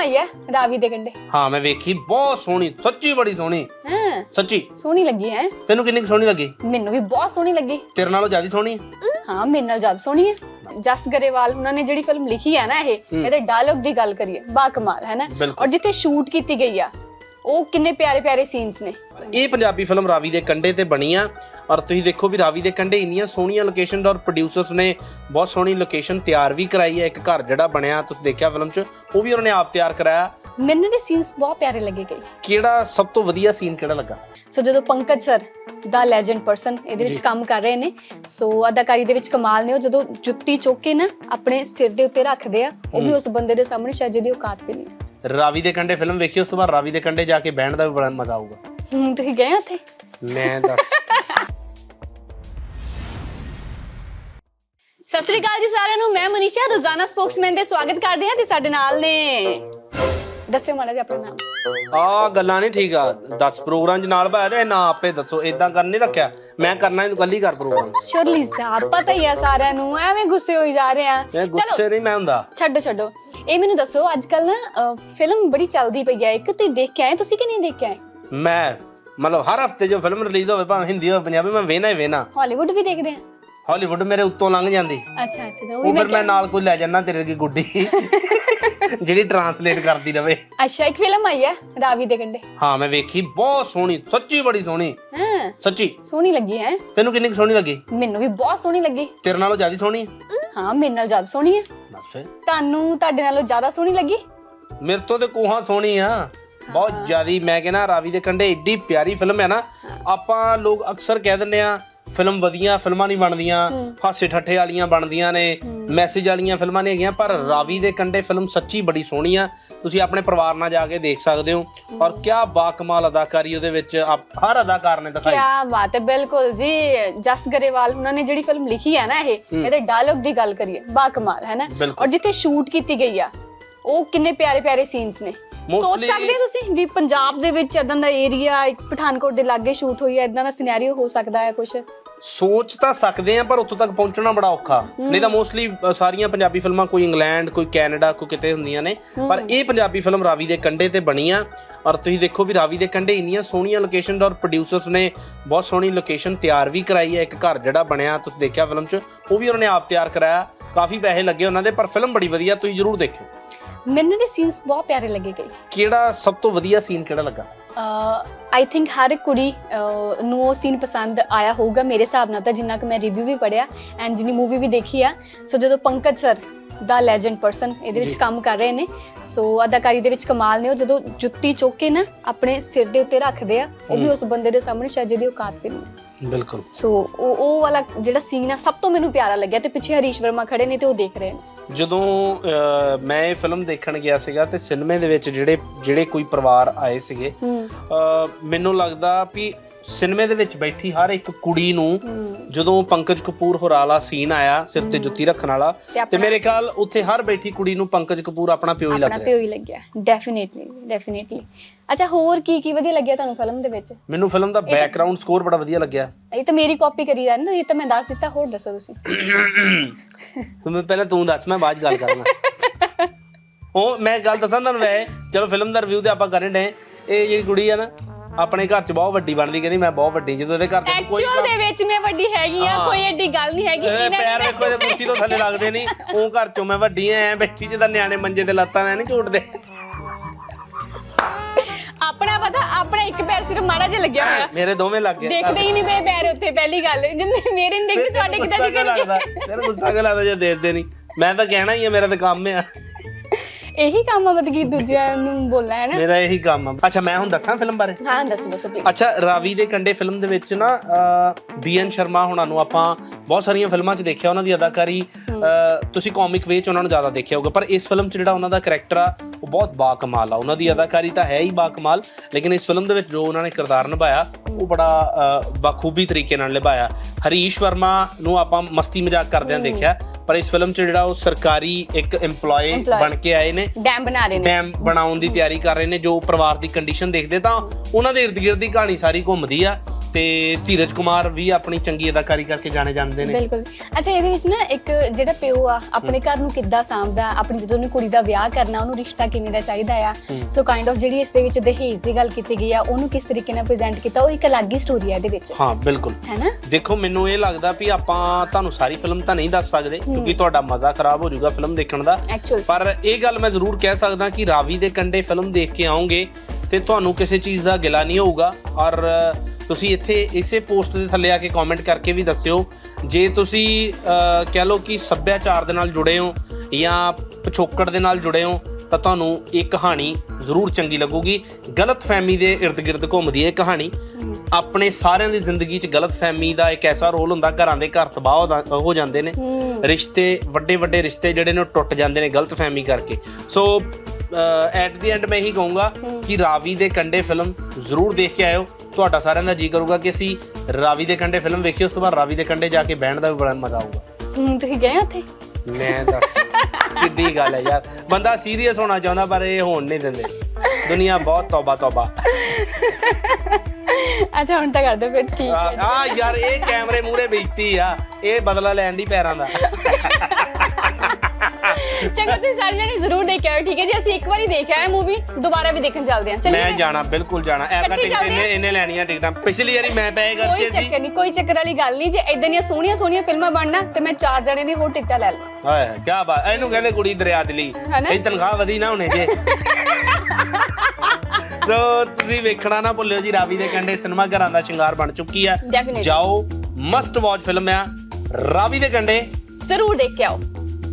ਆਈ ਹੈ ਰਾਵੀ ਦੇ ਕੰਡੇ ਹਾਂ ਮੈਂ ਵੇਖੀ ਬਹੁਤ ਸੋਹਣੀ ਸੱਚੀ ਬੜੀ ਸੋਹਣੀ। ਹਾਂ। ਸੱਚੀ। ਸੋਹਣੀ ਲੱਗੀ ਹੈ ਤੈਨੂੰ ਕਿੰਨੀ ਕੁ ਸੋਹਣੀ ਲੱਗੀ? ਮੈਨੂੰ ਵੀ ਬਹੁਤ ਸੋਹਣੀ ਲੱਗੀ। ਤੇਰੇ ਨਾਲੋਂ ਜ਼ਿਆਦਾ ਸੋਹਣੀ ਹੈ ਹਾਂ ਮੇਰੇ ਨਾਲ ਜ਼ਿਆਦਾ ਸੋਹਣੀ ਹੈ ਜਸ ਗਰੇਵਾਲ ਉਹਨਾਂ ਨੇ ਜਿਹੜੀ ਫਿਲਮ ਲਿਖੀ ਹੈ ਨਾ ਇਹ ਇਹਦੇ ਡਾਇਲੌਗ ਦੀ ਗੱਲ ਕਰੀਏ ਬਾ ਕਮਾਲ ਹੈ ਨਾ? ਬਿਲਕੁਲ। ਔਰ ਜਿੱਥੇ ਸ਼ੂਟ ਕੀਤੀ ਗਈ ਆ ਉਹ ਕਿੰਨੇ ਪਿਆਰੇ ਪਿਆਰੇ ਸੀਨਸ ਨੇ। ਇਹ ਪੰਜਾਬੀ ਫਿਲਮ ਰਾਵੀ ਦੇ ਕੰਢੇ ਤੇ ਬਣੀ ਆ ਔਰ ਤੁਸੀਂ ਦੇਖੋ ਵੀ ਰਾਵੀ ਦੇ ਕੰਢੇ ਇੰਨੀਆਂ ਸੋਹਣੀਆਂ ਲੋਕੇਸ਼ਨ ਔਰ ਪ੍ਰੋਡਿਊਸਰਸ ਨੇ ਬਹੁਤ ਸੋਹਣੀ ਲੋਕੇਸ਼ਨ ਤਿਆਰ ਵੀ ਕਰਾਈ ਹੈ ਇੱਕ ਘਰ ਜਿਹੜਾ ਬਣਿਆ ਤੁਸੀਂ ਦੇਖਿਆ ਫਿਲਮ 'ਚ ਉਹ ਵੀ ਉਹਨਾਂ ਨੇ ਆਪ ਤਿਆਰ ਕਰਾਇਆ। ਮੈਨੂੰ ਇਹ ਸੀਨਸ ਬਹੁਤ ਪਿਆਰੇ ਲੱਗੇ ਗਏ ਕਿਹੜਾ ਸਭ ਤੋਂ ਵਧੀਆ ਸੀਨ ਕਿਹੜਾ ਲੱਗਾ? ਸੋ ਜਦੋਂ ਪੰਕਜ ਸਰ ਦਾ ਲੈਜੈਂਡ ਪਰਸਨ ਇਹਦੇ ਵਿੱਚ ਕੰਮ ਕਰ ਰਹੇ ਨੇ ਸੋ ਅਦਾਕਾਰੀ ਦੇ ਵਿੱਚ ਕਮਾਲ ਨੇ ਉਹ ਜਦੋਂ ਜੁੱਤੀ ਚੁੱਕ ਕੇ ਨਾ ਆਪਣੇ ਸਿਰ ਦੇ ਉੱਤੇ ਰੱਖਦੇ ਆ ਉਹ ਵੀ ਉਸ ਬੰਦੇ ਦੇ ਸਾਹਮਣੇ ਸ਼ਾਇਦ ਜਿਹਦੀ ਔਕਾਤ ਵੀ ਨਹੀਂ। ਰਾਵੀ ਦੇ ਕੰਢੇ ਫਿਲਮ ਵੇਖੀ ਉਸ ਤੋਂ ਬਾਅਦ ਰਾਵੀ ਦੇ ਕੰਢੇ ਜਾ ਕੇ ਬਹਿਣ ਦਾ ਵੀ ਬੜਾ ਮਜ਼ਾ ਆਊਗਾ। ਹੂੰ ਤੁਸੀਂ ਗਏ ਉੱਥੇ? ਮੈਂ ਦੱਸ। ਸਤਿ ਸ੍ਰੀ ਅਕਾਲ ਜੀ ਸਾਰਿਆਂ ਨੂੰ ਮੈਂ ਮਨੀਸ਼ਾ ਰੋਜ਼ਾਨਾ ਸਪੋਕਸਮੈਨ ਦੇ ਸਵਾਗਤ ਕਰਦੇ ਹਾਂ ਤੇ ਸਾਡੇ ਨਾਲ ਨੇ ਦੱਸਿਓ ਮਾੜਾ ਜਿਹਾ ਆਪਣਾ ਨਾਮ। ਆ ਗੱਲਾਂ ਨਹੀਂ ਠੀਕ ਆ। 10 ਪ੍ਰੋਗਰਾਮ ਚ ਨਾਲ ਬਾਇਆ ਤੇ ਨਾ ਆਪੇ ਦੱਸੋ। ਇਦਾਂ ਕਰਨ ਨਹੀਂ ਰੱਖਿਆ। ਮੈਂ ਕਰਨਾ ਇਹਨੂੰ ਕੱਲੀ ਕਰ ਪ੍ਰੋਗਰਾਮ ਸ਼ਰਲੀ ਸਾਹਿਬ ਪਤਾ ਹੀ ਆ ਸਾਰਿਆਂ ਨੂੰ ਐਵੇਂ ਗੁੱਸੇ ਹੋਈ ਜਾ ਰਹੇ ਆ। ਇਹ ਗੁੱਸੇ ਨਹੀਂ ਮੈਂ ਹੁੰਦਾ। ਛੱਡੋ ਛੱਡੋ। ਇਹ ਮੈਨੂੰ ਦੱਸੋ ਅੱਜ ਕੱਲ ਨਾ ਫਿਲਮ ਬੜੀ ਚੱਲਦੀ ਪਈ ਹੈ ਇੱਕ ਤੇ ਦੇਖ ਕੇ ਆਏ ਤੁਸੀਂ ਕਿ ਨਹੀਂ ਦੇਖ ਕੇ ਆਏ? ਮੈਂ ਮਤਲਬ ਹਰ ਹਫ਼ਤੇ ਜੋ ਫਿਲਮ ਰਿਲੀਜ਼ ਹੋਵੇ ਭਾਵੇਂ ਹਿੰਦੀ ਹੋਵੇ ਪੰਜਾਬੀ ਮੈਂ ਵੇਨਾ ਹੀ ਵੇਨਾ ਹਾਲੀਵੁੱਡ ਵੀ ਦੇਖਦੇ ਆ? ਹਾਲੀਵੁੱਡ ਮੇਰੇ ਉੱਤੋਂ ਲੰਘ ਜਾਂਦੀ। ਅੱਛਾ ਅੱਛਾ ਉਹ ਵੀ ਮੈਂ ਮੈਂ ਨਾਲ ਕੋਈ ਲੈ ਜਾਣਾ ਤੇਰੇ ਅੱਗੇ ਗੁੱਡੀ। ਜਿਹੜੀ ਟਰਾਂਸਲੇਟ ਕਰਦੀ ਰਵੇ। ਅੱਛਾ ਇੱਕ ਫਿਲਮ ਆਈ ਹੈ ਰਾਵੀ ਦੇ ਕੰਡੇ ਹਾਂ ਮੈਂ ਵੇਖੀ ਬਹੁਤ ਸੋਹਣੀ ਸੱਚੀ ਬੜੀ ਸੋਹਣੀ। ਹਾਂ। ਸੱਚੀ। ਸੋਹਣੀ ਲੱਗੀ ਹੈ ਤੈਨੂੰ ਕਿੰਨੀ ਕੁ ਸੋਹਣੀ ਲੱਗੀ? ਮੈਨੂੰ ਵੀ ਬਹੁਤ ਸੋਹਣੀ ਲੱਗੀ। ਤੇਰੇ ਨਾਲੋਂ ਜ਼ਿਆਦਾ ਸੋਹਣੀ ਹੈ ਹਾਂ ਮੇਰੇ ਨਾਲ ਜ਼ਿਆਦਾ ਸੋਹਣੀ ਹੈ ਬਸ ਫਿਰ। ਤੁਹਾਨੂੰ ਤੁਹਾਡੇ ਨਾਲੋਂ ਜ਼ਿਆਦਾ ਸੋਹਣੀ ਲੱਗੀ? ਮੇਰੇ ਤੋਂ ਤੇ ਕੋਹਾਂ ਸੋਹਣੀ ਆ। ਬਹੁਤ ਜ਼ਿਆਦੀ ਮੈਂ ਕਹਿੰਦਾ ਰਾਵੀ ਦੇ ਕੰਢੇ ਏਡੀ ਪਿਆਰੀ ਫਿਲਮ ਹੈ ਨਾ। ਆਪਾਂ ਲੋਕ ਅਕਸਰ ਕਹਿ ਦਿੰਦੇ ਆ ਫਿਲਮ ਵਧੀਆ ਫਿਲਮਾਂ ਨਹੀਂ ਬਣਦੀਆਂ ਹਾਸੇ ਠੱਠੇ ਵਾਲੀਆਂ ਬਣਦੀਆਂ ਨੇ ਮੈਸੇਜ ਵਾਲੀਆਂ ਫਿਲਮਾਂ ਨਹੀਂ ਹੈਗੀਆਂ ਪਰ ਰਾਵੀ ਦੇ ਕੰਢੇ ਫਿਲਮ ਸੱਚੀ ਬੜੀ ਸੋਹਣੀ ਆ ਤੁਸੀਂ ਆਪਣੇ ਪਰਿਵਾਰ ਨਾਲ ਜਾ ਕੇ ਦੇਖ ਸਕਦੇ ਹੋ। ਔਰ ਕਿਆ ਬਾਕਮਾਲ ਅਦਾਕਾਰੀ ਉਹਦੇ ਵਿੱਚ ਹਰ ਅਦਾਕਾਰ ਨੇ ਦਿਖਾਈ। ਕਿਆ ਬਾਤ ਹੈ ਬਿਲਕੁਲ ਜੀ ਜਸ ਗਰੇਵਾਲ ਉਹਨਾਂ ਨੇ ਜਿਹੜੀ ਫਿਲਮ ਲਿਖੀ ਹੈ ਨਾ ਇਹ ਇਹਦੇ ਡਾਇਲੌਗ ਦੀ ਗੱਲ ਕਰੀਏ ਬਾ ਕਮਾਲ ਹੈ ਨਾ। ਔਰ ਜਿੱਥੇ ਸ਼ੂਟ ਕੀਤੀ ਗਈ ਆ ਉਹ ਕਿੰਨੇ ਪਿਆਰੇ ਪਿਆਰੇ ਸੀਨਸ ਨੇ। ਸੋਚ Mostly- ਸਕਦੇ ਹੋ ਤੁਸੀਂ ਵੀ ਪੰਜਾਬ ਦੇ ਵਿੱਚ ਇਦਾਂ ਦਾ ਏਰੀਆ ਇੱਕ ਪਠਾਨਕੋਟ ਦੇ ਲਾਗੇ ਸ਼ੂਟ ਹੋਈ ਹੈ ਇਦਾਂ ਦਾ ਸਿਨੈਰੀਓ ਹੋ ਸਕਦਾ ਹੈ ਕੁਝ ਸੋਚ ਤਾਂ ਸਕਦੇ ਆ ਪਰ ਉੱਥੋਂ ਤੱਕ ਪਹੁੰਚਣਾ ਬੜਾ ਔਖਾ। ਨਹੀਂ ਤਾਂ ਮੋਸਟਲੀ ਸਾਰੀਆਂ ਪੰਜਾਬੀ ਫਿਲਮਾਂ ਕੋਈ ਇੰਗਲੈਂਡ ਕੋਈ ਕੈਨੇਡਾ ਕੋਈ ਕਿਤੇ ਹੁੰਦੀਆਂ ਨੇ। ਪਰ ਇਹ ਪੰਜਾਬੀ ਫਿਲਮ ਰਾਵੀ ਦੇ ਕੰਢੇ ਤੇ ਬਣੀ ਆ। ਔਰ ਤੁਸੀਂ ਦੇਖੋ ਵੀ ਰਾਵੀ ਦੇ ਕੰਢੇ ਇੰਨੀਆਂ ਸੋਹਣੀਆਂ ਲੋਕੇਸ਼ਨ ਔਰ ਪ੍ਰੋਡਿਊਸਰਸ ਨੇ ਬਹੁਤ ਸੋਹਣੀ ਲੋਕੇਸ਼ਨ ਤਿਆਰ ਵੀ ਕਰਾਈ ਹੈ। ਇੱਕ ਘਰ ਜਿਹੜਾ ਬਣਿਆ ਤੁਸੀਂ ਦੇਖਿਆ ਫਿਲਮ 'ਚ ਉਹ ਵੀ ਉਹਨਾਂ ਨੇ ਆਪ ਤਿਆਰ ਕਰਾਇਆ। ਕਾਫੀ ਪੈਸੇ ਲੱਗੇ ਉਹਨਾਂ ਦੇ ਪਰ ਫਿਲਮ ਬੜੀ ਵਧੀਆ ਤੁਸੀਂ ਜ਼ਰੂਰ ਦੇਖਿਓ। ਮੈਨੂੰ ਇਹ ਸੀਨਸ ਬਹੁਤ ਪਿਆਰੇ ਲੱਗੇ ਗਏ ਕਿਹੜਾ ਸਭ ਤੋਂ ਵਧੀਆ ਸੀਨ ਕਿਹੜਾ ਲੱਗਾ? ਆਈ ਥਿੰਕ ਹਰ ਇੱਕ ਕੁੜੀ ਅਹ, ਨੂੰ ਉਹ ਸੀਨ ਪਸੰਦ ਆਇਆ ਹੋਊਗਾ ਮੇਰੇ ਹਿਸਾਬ ਨਾਲ ਤਾਂ ਜਿੰਨਾ ਕਿ ਮੈਂ ਰਿਵਿਊ ਵੀ ਪੜਿਆ ਐਂਡ ਜਿੰਨੀ ਮੂਵੀ ਵੀ ਦੇਖੀ ਆ। ਸੋ ਜਦੋਂ ਪੰਕਜ ਸਰ ਦਾ ਲੈਜੈਂਡ ਪਰਸਨ ਇਹਦੇ ਵਿੱਚ ਕੰਮ ਕਰ ਰਹੇ ਨੇ। ਸੋ ਅਦਾਕਾਰੀ ਦੇ ਵਿੱਚ ਕਮਾਲ ਨੇ। ਉਹ ਜਦੋਂ ਜੁੱਤੀ ਚੁੱਕ ਕੇ ਨਾ ਆਪਣੇ ਸਿਰ ਦੇ ਉੱਤੇ ਰੱਖਦੇ ਆ ਉਹ ਵੀ ਉਸ ਬੰਦੇ ਦੇ ਸਾਹਮਣੇ ਸ਼ਾਇਦ ਜਿਹਦੀ ਔਕਾਤ ਵੀ ਨਹੀਂ। ਬਿਲਕੁਲ। ਸੋ ਉਹ ਉਹ ਵਾਲਾ ਜਿਹੜਾ ਸੀਨ ਆ ਸਭ ਤੋਂ ਮੈਨੂੰ ਪਿਆਰਾ ਲੱਗਿਆ ਤੇ ਪਿੱਛੇ ਹਰੀਸ਼ ਵਰਮਾ ਖੜੇ ਨੇ ਤੇ ਉਹ ਦੇਖ ਰਹੇ ਨੇ। ਜਦੋਂ ਅਹ, ਮੈਂ ਇਹ ਫਿਲਮ ਦੇਖਣ ਗਿਆ ਸੀਗਾ ਤੇ ਸਿਨੇਮੇ ਦੇ ਵਿੱਚ ਜਿਹੜੇ ਜਿਹੜੇ ਕੋਈ ਪਰਿਵਾਰ ਆਏ ਸੀਗੇ ਹੂੰ। ਮੈਨੂੰ ਲੱਗਦਾ ਵੀ ਸਿਨੇਮੇ ਦੇ ਵਿੱਚ ਬੈਠੀ ਹਰ ਇੱਕ ਕੁੜੀ ਨੂੰ ਜਦੋਂ ਪੰਕਜ ਕਪੂਰ ਹੋਰਾਂ ਵਾਲਾ ਸੀਨ ਆਇਆ ਸਿਰ ਤੇ ਜੁੱਤੀ ਰੱਖਣ ਵਾਲਾ ਤੇ ਮੇਰੇ ਖਿਆਲ ਉੱਥੇ ਹਰ ਬੈਠੀ ਕੁੜੀ ਨੂੰ ਪੰਕਜ ਕਪੂਰ ਆਪਣਾ ਪਿਓ ਹੀ ਆਪਣਾ ਲੱਗ ਪਿਓ ਰਿਹਾ ਹੀ ਲੱਗਿਆ ਡੈਫੀਨਿਟਲੀ ਡੈਫੀਨਿਟਲੀ ਅੱਛਾ ਹੋਰ ਕੀ ਕੀ ਵਧੀਆ ਲੱਗਿਆ ਤੁਹਾਨੂੰ ਫਿਲਮ ਦੇ ਵਿੱਚ? ਮੈਨੂੰ ਫਿਲਮ ਦਾ ਬੈਕਗ੍ਰਾਉਂਡ ਸਕੋਰ ਬੜਾ ਵਧੀਆ ਲੱਗਿਆ। ਇਹ ਤਾਂ ਮੇਰੀ ਕਾਪੀ ਕਰੀ ਜਾਂਦੇ ਨਾ ਇਹ ਤਾਂ ਮੈਂ ਦੱਸ ਦਿੱਤਾ ਹੋਰ ਦੱਸੋ ਤੁਸੀਂ। ਮੈਂ ਪਹਿਲਾਂ ਤੂੰ ਦੱਸ ਮੈਂ ਬਾਅਦ ਗੱਲ ਕਰਾਂਗਾ। ਉਹ ਮੈਂ ਗੱਲ ਦੱਸਾਂ ਤੁਹਾਨੂੰ ਵੈ ਚਲੋ ਫਿਲਮ ਦਾ ਰਿਵਿਊ ਤੇ ਆਪਾਂ ਕਰਨ ਡੇ ਇਹ ਜਿਹੜੀ ਕੁੜੀ ਆ ਨਾ ਆਪਣੇ ਘਰ 'ਚ ਬਹੁਤ ਵੱਡੀ ਬਣਦੀ ਕਹਿੰਦੀ ਮੈਂ ਬਹੁਤ ਵੱਡੀ ਜਦੋਂ ਇਹਦੇ ਘਰ 'ਚ ਕੋਈ ਐਕਚੁਅਲ ਦੇ ਵਿੱਚ ਮੈਂ ਵੱਡੀ ਹੈਗੀ ਆ। ਕੋਈ ਏਡੀ ਗੱਲ ਨਹੀਂ ਹੈਗੀ ਇਹ ਇਹਨਾਂ ਪੈਰ ਵੇਖੋ ਇਹਦੇ ਕੁਰਸੀ ਤੋਂ ਥੱਲੇ ਲੱਗਦੇ ਨਹੀਂ ਉਹ ਘਰ 'ਚੋਂ ਮੈਂ ਵੱਡੀ ਐ ਬੈਠੀ ਜਿੱਦਾਂ ਨਿਆਣੇ ਮੰਜੇ ਤੇ ਲੱਤਾਂ ਐ ਨਹੀਂ ਝੂਟਦੇ ਆਪਣਾ ਪਤਾ ਆਪਣਾ ਇੱਕ ਪੈਰ ਸਿਰਫ ਮਾੜਾ ਜਿਹਾ ਲੱਗਿਆ ਹੋਇਆ। ਮੇਰੇ ਦੋਵੇਂ ਲੱਗ ਗਏ। ਦੇਖਦੇ ਹੀ ਨਹੀਂ ਪਏ ਪੈਰ ਉੱਤੇ ਪਹਿਲੀ ਗੱਲ। ਜੇ ਮੇ- ਮੇਰੇ ਨਹੀਂ ਦੇਖਦੇ ਤੁਹਾਡੇ ਕਿਦਾਂ ਦੀ ਕਰਨਗੇ ਤੇਰਾ ਗੁੱਸਾ ਕਿਉਂ ਲੱਗਦਾ ਜੇ ਦੇਖਦੇ ਨਹੀਂ ਮੈਂ ਤਾਂ ਕਹਿਣਾ ਹੀ ਆ ਮੇਰਾ ਤਾਂ ਕੰਮ ਆ। ਇਹੀ ਕੰਮ ਆ ਮਤਲਬ ਕਿ ਦੂਜਿਆਂ ਨੂੰ ਬੋਲਣਾ ਹੈ ਨਾ? ਮੇਰਾ ਇਹੀ ਕੰਮ ਆ। ਅੱਛਾ ਮੈਂ ਹੁਣ ਦੱਸਾਂ ਫਿਲਮ ਬਾਰੇ? ਹਾਂ ਦੱਸੋ ਦੱਸੋ ਪਲੀਜ਼ ਅੱਛਾ ਰਾਵੀ ਦੇ ਕੰਡੇ ਫਿਲਮ ਦੇ ਵਿੱਚ ਨਾ ਬੀਐਨ ਸ਼ਰਮਾ ਹੁਣਾਂ ਨੂੰ ਆਪਾਂ ਬਹੁਤ ਸਾਰੀਆਂ ਫਿਲਮਾਂ 'ਚ ਦੇਖਿਆ ਉਹਨਾਂ ਦੀ ਅਦਾਕਾਰੀ ਤੁਸੀਂ ਕਾਮਿਕ ਵੇ 'ਚ ਉਹਨਾਂ ਨੂੰ ਜ਼ਿਆਦਾ ਦੇਖਿਆ ਹੋਊਗਾ ਪਰ ਇਸ ਫਿਲਮ 'ਚ ਜਿਹੜਾ ਉਹਨਾਂ ਦਾ ਕੈਰੈਕਟਰ ਆ ਉਹ ਬਹੁਤ ਬਾਕਮਾਲ ਆ। ਉਹਨਾਂ ਦੀ ਅਦਾਕਾਰੀ ਤਾਂ ਹੈ ਹੀ ਬਾਕਮਾਲ ਲੇਕਿਨ ਇਸ ਫਿਲਮ ਦੇ ਵਿੱਚ ਜੋ ਉਹਨਾਂ ਨੇ ਕਿਰਦਾਰ ਨਿਭਾਇਆ ਉਹ ਬੜਾ ਅਹ, ਬਖੂਬੀ ਤਰੀਕੇ ਨਾਲ ਨਿਭਾਇਆ। ਹਰੀਸ਼ ਵਰਮਾ ਨੂੰ ਆਪਾਂ ਮਸਤੀ ਮਜ਼ਾਕ ਕਰਦਿਆਂ ਦੇਖਿਆ ਪਰ ਇਸ ਫਿਲਮ 'ਚ ਜਿਹੜਾ ਉਹ ਸਰਕਾਰੀ ਇੱਕ EMPLOYE Employee। ਬਣ ਕੇ ਆਏ ਨੇ। ਡੈਮ ਬਣਾ ਰਹੇ ਨੇ। ਡੈਮ ਬਣਾਉਣ ਦੀ ਤਿਆਰੀ ਕਰ ਰਹੇ ਨੇ ਜੋ ਪਰਿਵਾਰ ਦੀ ਕੰਡੀਸ਼ਨ ਦੇਖਦੇ ਤਾਂ ਉਹਨਾਂ ਦੇ ਇਰਦ ਗਿਰਦ ਦੀ ਕਹਾਣੀ ਸਾਰੀ ਘੁੰਮਦੀ ਆ। ਤੇ ਧੀਰਜ ਕੁਮਾਰ ਵੀ ਆਪਣੀ ਚੰਗੀ ਅਦਾਕਾਰੀ ਕਰਕੇ ਜਾਣੇ ਜਾਂਦੇ ਨੇ। ਬਿਲਕੁਲ। ਅੱਛਾ ਇਹਦੇ ਵਿੱਚ ਨਾ ਇੱਕ ਜਿਹੜਾ ਪਿਓ ਆ ਆਪਣੇ ਘਰ ਨੂੰ ਕਿੱਦਾਂ ਸਾਂਭਦਾ ਆਪਣੀ ਜਦੋਂ ਉਹਨੇ ਕੁੜੀ ਦਾ ਵਿਆਹ ਕਰਨਾ ਉਹਨੂੰ ਰਿਸ਼ਤਾ ਕਿਵੇਂ ਦਾ ਚਾਹੀਦਾ ਆ। ਸੋ ਕਾਈਂਡ ਆਫ ਜਿਹੜੀ ਇਸ ਦੇ ਵਿੱਚ ਦਹੇਜ ਦੀ ਗੱਲ ਕੀਤੀ ਗਈ ਆ ਉਹਨੂੰ ਕਿਸ ਤਰੀਕੇ ਨਾਲ ਪ੍ਰੈਜ਼ੈਂਟ ਕੀਤਾ ਉਹ ਇੱਕ ਅਲੱਗ ਹੀ ਸਟੋਰੀ ਹੈ ਇਹਦੇ ਵਿੱਚ। ਹਾਂ ਬਿਲਕੁਲ। ਹੈ ਨਾ ਦੇਖੋ ਮੈਨੂੰ ਇਹ ਲੱਗਦਾ ਵੀ ਆਪਾਂ ਤੁਹਾਨੂੰ ਸਾਰੀ ਫਿਲਮ ਤਾਂ ਨਹੀਂ ਦੱਸ ਸਕਦੇ ਕਿਉਂਕਿ ਤੁਹਾਡਾ ਮਜ਼ਾ ਖਰਾਬ ਹੋ ਜਾਊਗਾ ਫਿਲਮ ਦੇਖਣ ਦਾ। ਪਰ ਇਹ ਗੱਲ ਮੈਂ ਜ਼ਰੂਰ ਕਹਿ ਸਕਦਾ ਕਿ ਰਾਵੀ ਦੇ ਕੰਡੇ ਫਿਲਮ ਦੇਖ ਕੇ ਆਓਗੇ ਤੇ ਤੁਹਾਨੂੰ ਕਿਸੇ ਚੀਜ਼ ਦਾ ਗਿਲਾ ਨਹੀਂ ਹੋਊਗਾ। ਔਰ ਤੁਸੀਂ ਇੱਥੇ ਇਸੇ ਪੋਸਟ ਦੇ ਥੱਲੇ ਆ ਕੇ ਕਮੈਂਟ ਕਰਕੇ ਵੀ ਦੱਸਿਓ। ਜੇ ਤੁਸੀਂ ਕਹਿ ਲਓ ਕਿ ਸੱਭਿਆਚਾਰ ਦੇ ਨਾਲ ਜੁੜੇ ਹੋ ਜਾਂ ਪਿਛੋਕੜ ਦੇ ਨਾਲ ਜੁੜੇ ਹੋ ਤਾਂ ਤੁਹਾਨੂੰ ਇਹ ਕਹਾਣੀ ਜ਼ਰੂਰ ਚੰਗੀ ਲੱਗੂਗੀ। ਗਲਤਫਹਿਮੀ ਦੇ ਇਰਦ-ਗਿਰਦ ਘੁੰਮਦੀ ਹੈ ਇਹ ਕਹਾਣੀ। ਆਪਣੇ ਸਾਰਿਆਂ ਦੀ ਜ਼ਿੰਦਗੀ 'ਚ ਗਲਤਫਹਿਮੀ ਦਾ ਇੱਕ ਐਸਾ ਰੋਲ ਹੁੰਦਾ ਘਰਾਂ ਦੇ ਘਰ ਤਬਾਹ ਹੋ ਜਾਂਦੇ ਨੇ। ਰਿਸ਼ਤੇ ਵੱਡੇ ਵੱਡੇ ਰਿਸ਼ਤੇ ਜਿਹੜੇ ਨੇ ਟੁੱਟ ਜਾਂਦੇ ਨੇ ਗਲਤਫਹਿਮੀ ਕਰਕੇ। ਸੋ ਐਟ ਦੀ ਐਂਡ ਮੈਂ ਇਹੀ ਕਹੂੰਗਾ ਕਿ ਰਾਵੀ ਦੇ ਕੰਡੇ ਫਿਲਮ ਜ਼ਰੂਰ ਦੇਖ ਕੇ ਆਇਓ। ਤੁਹਾਡਾ ਸਾਰਿਆਂ ਦਾ ਜੀ ਕਰੂਗਾ ਕਿ ਅਸੀਂ ਰਾਵੀ ਦੇ ਕੰਡੇ ਫਿਲਮ ਵੇਖੀ ਉਸ ਤੋਂ ਬਾਅਦ ਰਾਵੀ ਦੇ ਕੰਡੇ ਜਾ ਕੇ ਬਹਿਣ ਦਾ ਵੀ ਬੜਾ ਮਜ਼ਾ ਆਊਗਾ। ਹੂੰ ਤੁਸੀਂ ਗਏ ਉੱਥੇ? ਮੈਂ ਦੱਸ ਕਿੱਡੀ ਗੱਲ ਹੈ ਯਾਰ। ਬੰਦਾ ਸੀਰੀਅਸ ਹੋਣਾ ਚਾਹੁੰਦਾ ਪਰ ਇਹ ਹੋਣ ਨਹੀਂ ਦਿੰਦੇ। ਦੁਨੀਆ ਬਹੁਤ ਤੌਬਾ ਤੌਬਾ। ਅੱਛਾ ਹੁਣ ਤਾਂ ਕਰ ਦਿਓ ਫਿਰ ਠੀਕ ਆ ਹੈ ਯਾਰ ਇਹ ਕੈਮਰੇ ਮੂਹਰੇ ਬੇਇੱਜ਼ਤੀ ਆ। ਇਹ ਬਦਲਾ ਲੈਣ ਦੀ ਪੈਰਾਂ ਦਾ। ਚੰਗਾ ਤੁਸੀਂ ਸਾਰੇ ਜਣੇ ਜ਼ਰੂਰ ਦੇਖ ਆਇਓ ਠੀਕ ਹੈ ਜੀ ਅਸੀਂ ਇੱਕ ਵਾਰੀ ਦੇਖਿਆ ਹੈ ਮੂਵੀ ਦੁਬਾਰਾ ਵੀ ਦੇਖਣ ਚੱਲਦੇ ਹਾਂ। ਮੈਂ ਜਾਣਾ ਬਿਲਕੁਲ ਜਾਣਾ। ਇਕੱਠੇ ਟਿਕਟ ਇਹਨੇ? ਇਹਨੇ ਲੈਣੀਆਂ ਟਿਕਟਾਂ। ਪਿਛਲੀ ਵਾਰੀ ਮੈਂ ਪਏ ਕੋਈ ਕਰਕੇ ਸੀ ਚੱਕਰ ਨਹੀਂ ਕੋਈ ਚੱਕਰ ਵਾਲੀ ਗੱਲ ਨਹੀਂ। ਜੇ ਇਦਾਂ ਦੀਆਂ ਸੋਹਣੀਆਂ ਸੋਹਣੀਆਂ ਫਿਲਮਾਂ ਬਣਨਾ ਤੇ ਮੈਂ ਚਾਰ ਜਣੇ ਦੀ ਹੋਰ ਟਿਕਟਾਂ ਲੈ ਲਵਾਂ। ਹਾਏ ਕੀ ਬਾਤ। ਇਹਨੂੰ ਕਹਿੰਦੇ ਕੁੜੀ ਦਰਿਆ ਦਿਲੀ ਹਨਾ? ਇਹ ਤਨਖਾਹ ਵਧੀ ਨਾ ਹੋਣੇ ਜੇ। ਸੋ ਤੁਸੀਂ ਵੇਖਣਾ ਨਾ ਭੁੱਲਿਓ ਜੀ ਰਾਵੀ ਦੇ ਕੰਡੇ ਸਿਨੇਮਾ ਘਰਾਂ ਦਾ ਸ਼ਿੰਗਾਰ ਬਣ ਚੁੱਕੀ ਆ। Definitely. ਜਾਓ ਮਸਟ ਵਾਚ ਫਿਲਮ ਆ ਰਾਵੀ ਦੇ ਕੰਡੇ। ਜ਼ਰੂਰ ਦੇਖ ਕੇ ਆਓ।